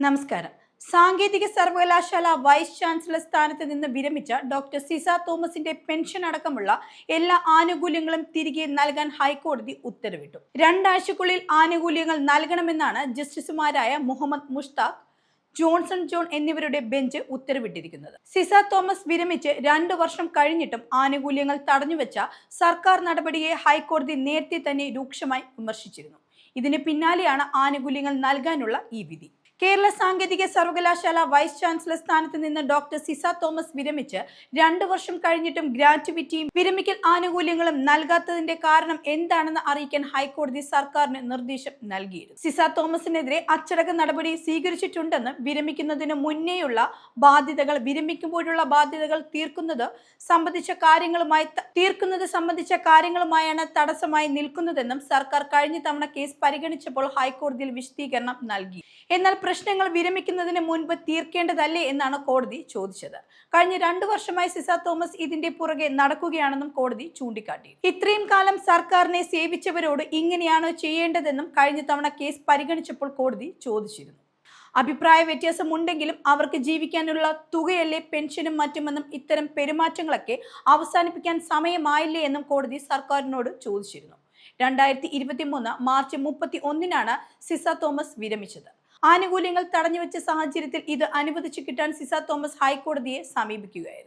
നമസ്കാരം. സാങ്കേതിക സർവകലാശാല വൈസ് ചാൻസലർ സ്ഥാനത്ത് നിന്ന് വിരമിച്ച ഡോക്ടർ സിസ തോമസിന്റെ പെൻഷൻ അടക്കമുള്ള എല്ലാ ആനുകൂല്യങ്ങളും തിരികെ നൽകാൻ ഹൈക്കോടതി ഉത്തരവിട്ടു. രണ്ടാഴ്ചക്കുള്ളിൽ ആനുകൂല്യങ്ങൾ നൽകണമെന്നാണ് ജസ്റ്റിസുമാരായ മുഹമ്മദ് മുഷ്താഖ് ജോൺസൺ ജോൺ എന്നിവരുടെ ബെഞ്ച് ഉത്തരവിട്ടിരിക്കുന്നത്. സിസ തോമസ് വിരമിച്ച് രണ്ടു വർഷം കഴിഞ്ഞിട്ടും ആനുകൂല്യങ്ങൾ തടഞ്ഞുവെച്ച സർക്കാർ നടപടിയെ ഹൈക്കോടതി നേരത്തെ തന്നെ രൂക്ഷമായി വിമർശിച്ചിരുന്നു. ഇതിന് പിന്നാലെയാണ് ആനുകൂല്യങ്ങൾ നൽകാനുള്ള ഈ വിധി. കേരള സാങ്കേതിക സർവകലാശാല വൈസ് ചാൻസലർ സ്ഥാനത്ത് നിന്ന് ഡോക്ടർ സിസ തോമസ് വിരമിച്ച് രണ്ടു വർഷം കഴിഞ്ഞിട്ടും ഗ്രാറ്റുവിറ്റിയും വിരമിക്കൽ ആനുകൂല്യങ്ങളും നൽകാത്തതിന്റെ കാരണം എന്താണെന്ന് അറിയിക്കാൻ ഹൈക്കോടതി സർക്കാരിന് നിർദ്ദേശം നൽകിയിരുന്നു. സിസ തോമസിനെതിരെ അച്ചടക്ക നടപടി സ്വീകരിച്ചിട്ടുണ്ടെന്ന് വിരമിക്കുന്നതിന് മുന്നേയുള്ള ബാധ്യതകൾ വിരമിക്കുമ്പോഴുള്ള ബാധ്യതകൾ തീർക്കുന്നത് സംബന്ധിച്ച കാര്യങ്ങളുമായി തീർക്കുന്നത് സംബന്ധിച്ച കാര്യങ്ങളുമായാണ് തടസ്സമായി നിൽക്കുന്നതെന്നും സർക്കാർ കഴിഞ്ഞ തവണ കേസ് പരിഗണിച്ചപ്പോൾ ഹൈക്കോടതിയിൽ വിശദീകരണം നൽകി. എന്നാൽ പ്രശ്നങ്ങൾ വിരമിക്കുന്നതിന് മുൻപ് തീർക്കേണ്ടതല്ലേ എന്നാണ് കോടതി ചോദിച്ചത്. കഴിഞ്ഞ രണ്ടു വർഷമായി സിസ തോമസ് ഇതിന്റെ പുറകെ നടക്കുകയാണെന്നും കോടതി ചൂണ്ടിക്കാട്ടി. ഇത്രയും കാലം സർക്കാരിനെ സേവിച്ചവരോട് ഇങ്ങനെയാണോ ചെയ്യേണ്ടതെന്നും കഴിഞ്ഞ തവണ കേസ് പരിഗണിച്ചപ്പോൾ കോടതി ചോദിച്ചിരുന്നു. അഭിപ്രായ വ്യത്യാസം ഉണ്ടെങ്കിലും അവർക്ക് ജീവിക്കാനുള്ള തുകയല്ലേ പെൻഷനും മറ്റുമെന്നും ഇത്തരം പെരുമാറ്റങ്ങളൊക്കെ അവസാനിപ്പിക്കാൻ സമയമായില്ലേ എന്നും കോടതി സർക്കാരിനോട് ചോദിച്ചിരുന്നു. രണ്ടായിരത്തി ഇരുപത്തി മൂന്ന് മാർച്ച് മുപ്പത്തി ഒന്നിനാണ് സിസ തോമസ് വിരമിച്ചത്. ആനുകൂല്യങ്ങൾ തടഞ്ഞുവെച്ച സാഹചര്യത്തിൽ ഇത് അനുവദിച്ചു കിട്ടാൻ സിസ തോമസ് ഹൈക്കോടതിയെ സമീപിക്കുകയായിരുന്നു.